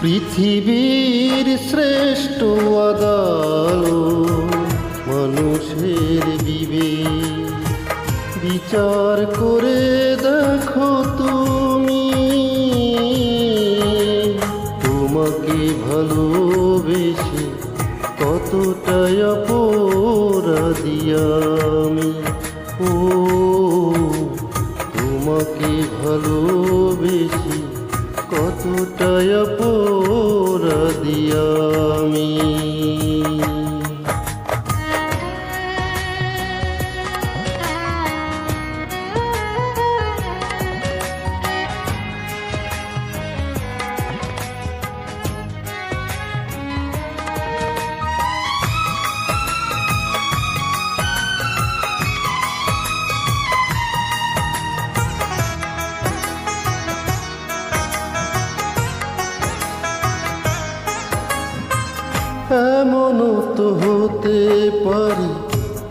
পৃথিবীর শ্রেষ্ঠ আদালত, মানুষের বিবেক। বিচার করে দেখো তুমি। তোমাকে ভালোবেসে কতটাই অপরাধী আমি। ও, তোমাকে ভালোবেসে কতটাই অপরাধী আমি এমনও তো হতে পারে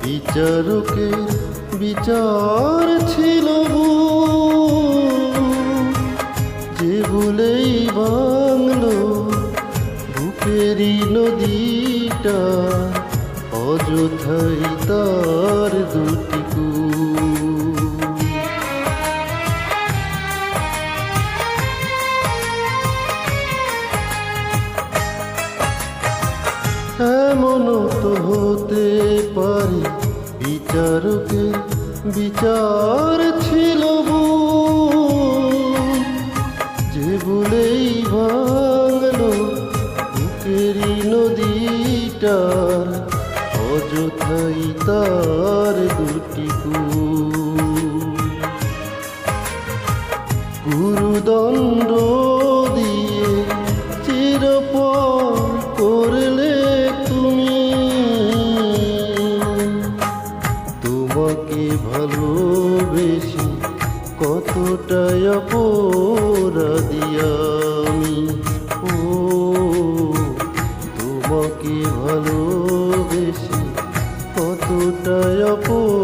বিচারকের বিচার ছিল যে ভুলেই বাংলো বুকেরই নদীটা, অযথাই তার দুটি কূল। এমনও তো হতে পারে বিচারকে বিচার ছিল। যে বলেই ভাঙলো বুকেরই নদীটার, অযথাই তার দুটি কূল। আমি। ও তোমাকে ভালোবেসে কতটা অপরাধী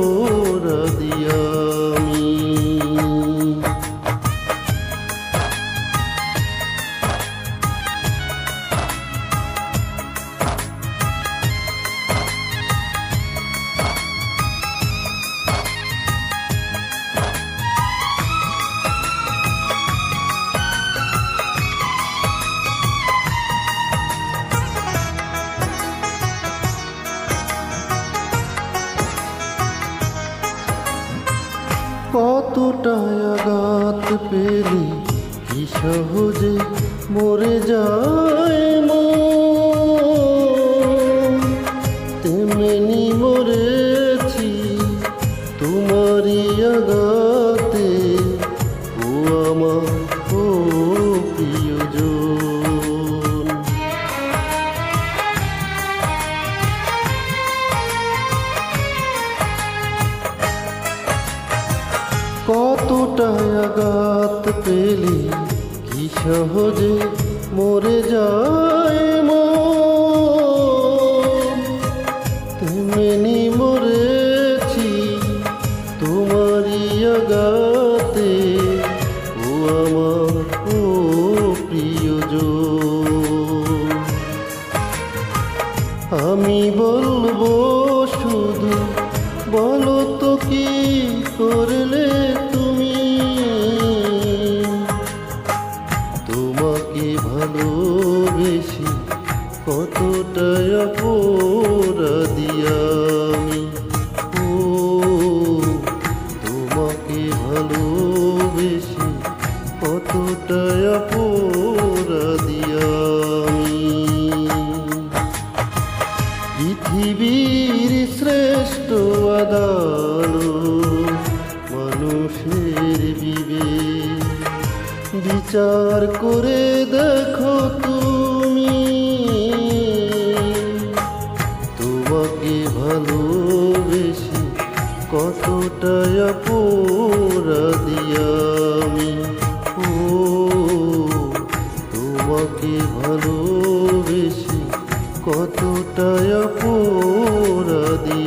কতটা আঘাত পেলে কি সহজে মরে যায় মন। কতটা আঘাত পেলে কি সহজে মরে যায় মন। তেমনি মরেছি, তোমারই আঘাতে ও আমার, ও প্রিয়জন আমি বলব আমি ও, তোমাকে ভালোবেসে কতটা অপরাধী আমি। পৃথিবীর শ্রেষ্ঠ আদালত, মানুষের বিবেক। বিচার করে দেখো তুমি ভালোবেসে কতটা অপরাধী আমি ও তোমাকে ভালোবেসে কতটা অপরাধী